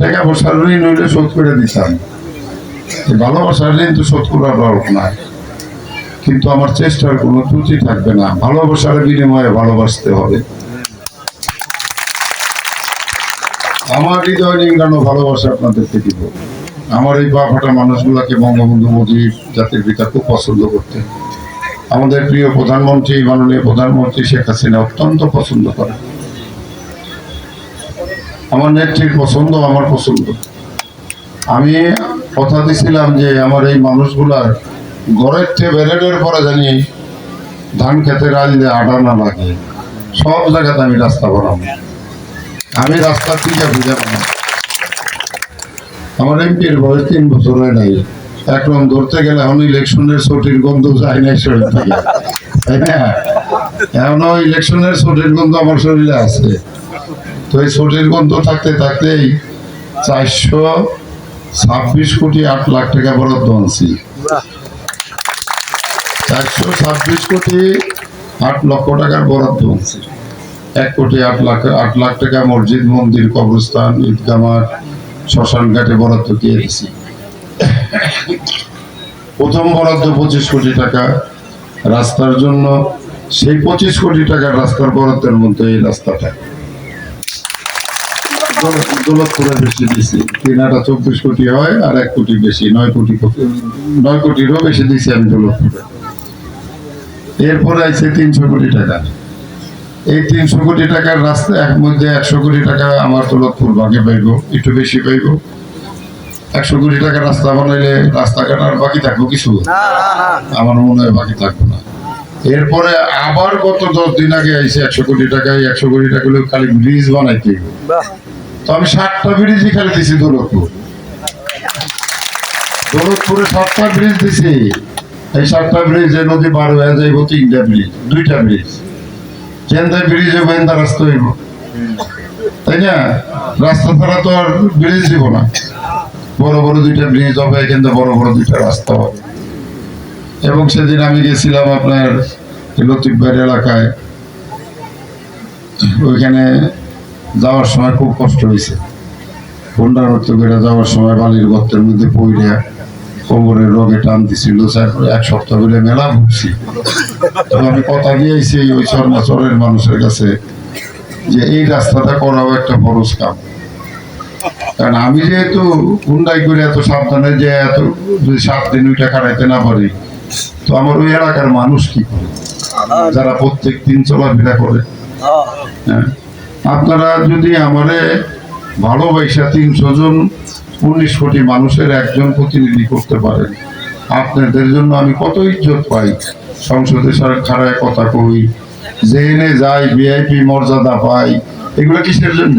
টাকা ঋণ হইলে শোধ করে দিতাম। ভালোবাসার ঋণ তো শোধ করার দরকার নাই। কিন্তু আমার চেষ্টার কোনো ত্রুটি থাকবে না। ভালোবাসার বিনিময়ে ভালোবাসতে হবে। আমার হৃদয় নিংড়ানো ভালোবাসা আপনাদেরকে দিব আমার এই বা ফাটা মানুষগুলাকে বঙ্গবন্ধু মোদীর জাতির পিতা খুব পছন্দ করতেন। আমাদের প্রিয় প্রধানমন্ত্রী, মাননীয় প্রধানমন্ত্রী শেখ হাসিনা অত্যন্ত পছন্দ করে আমার নেত্রীর পছন্দ, আমার পছন্দ। আমি কথা দিছিলাম যে আমার এই মানুষগুলার ঘরের থেকে বেরেডের পরে জানি ধান খেতে রাজলে আটা না লাগে। সব জায়গাতে আমি রাস্তা বানাবো। আমি রাস্তা থেকে বুঝে বানাবো আমার এমপির বয়স তিন বছর হয় নাই। এখন ধরতে গেলে এখন ইলেকশনের ছুটির গন্ধ যায় নাই শরীর থেকে। তাই না? এখনও ইলেকশনের ছুটির গন্ধ আমার শরীরে আছে। তো এই ছুটির গন্ধ থাকতে থাকতেই চারশো ছাব্বিশ কোটি আট লাখ টাকা বরাদ্দ আনছি। চারশো ছাব্বিশ কোটি আট লক্ষ টাকার বরাদ্দ আনছি। এক কোটি আট লাখ আট লাখ টাকা মসজিদ মন্দির কবরস্থান ঈদগাহ মাঠ শ্মশান ঘাটে বরাদ্দ দিয়ে দিছি। প্রথম বরাদ্দ পঁচিশ কোটি টাকা রাস্তার জন্য। সেই পঁচিশ কোটি টাকার রাস্তার বরাদ্দের মধ্যে এই রাস্তাটা। বেশি দিছি। তিনাটা চব্বিশ কোটি হয় আর এক কোটি বেশি নয় কোটি কোটি- নয় কোটিরও বেশি দিছি আমি দৌলতপুরে। এরপরে আছে তিনশো কোটি টাকা। এই তিনশো কোটি টাকার রাস্তা এক মধ্যে একশো কোটি টাকা আমার দৌলতপুর ভাগে পাইব একটু বেশি পাইব। একশো কোটি টাকা রাস্তা বানাইলে রাস্তাঘাট আর বাকি থাকব কিছু? আমার মনে হয় বাকি থাকব না। এরপরে আবার গত দশ দিন আগে আইসে একশো কোটি টাকায় একশো কোটি টাকা খালি ব্রিজ বানাইতে। তো আমি ষাটটা ব্রিজই খালি দিছি দৌলতপুর। দৌলতপুরে সাতটা ব্রিজ দিছি। এই সাতটা ব্রিজে নদী পার হয়ে যাইব তিনটা ব্রিজ, দুইটা ব্রিজ। চেন্দা ব্রিজ হইব এন্দা রাস্তা হইব। তাই না? রাস্তা ছাড়া তো আর ব্রিজ দিব না। বড় বড় দুইটা ব্রিজ হবে কিন্তু বড় বড় দুইটা রাস্তা হবে। এবং সেদিন আমি গেছিলাম আপনার লতিফবাড়ি এলাকায়। ওইখানে যাওয়ার সময় খুব কষ্ট হয়েছে। বন্যার মতো করে যাওয়ার সময় বালির গর্তের মধ্যে পড়ে কোমরের রোগে টান দিছিল এক সপ্তাহ ধরে মেলা ভুগছি। তো আমি কথা দিয়েছি ওই চরমাচরের মানুষের কাছে যে এই রাস্তাটা করাও একটা খরচ কাম। কারণ আমি যেহেতু হুন্ডাই করে এত সাবধানে যে এত যদি সাত দিন ওইটা কাটাইতে না পারি, তো আমার ওই এলাকার মানুষ কি করে? যারা প্রত্যেক দিন চলাফেরা করে। হ্যাঁ। আপনারা যদি আমারে ভালোবাসা তিনশো জন, উনিশ কোটি মানুষের একজন প্রতিনিধি করতে পারেন, আপনাদের জন্য আমি কত ইজ্জত পাই। সংসদে সারা খাড়ায় কথা কই জেনে যাই, ভিআইপি মর্যাদা পাই, এগুলো কিসের জন্য?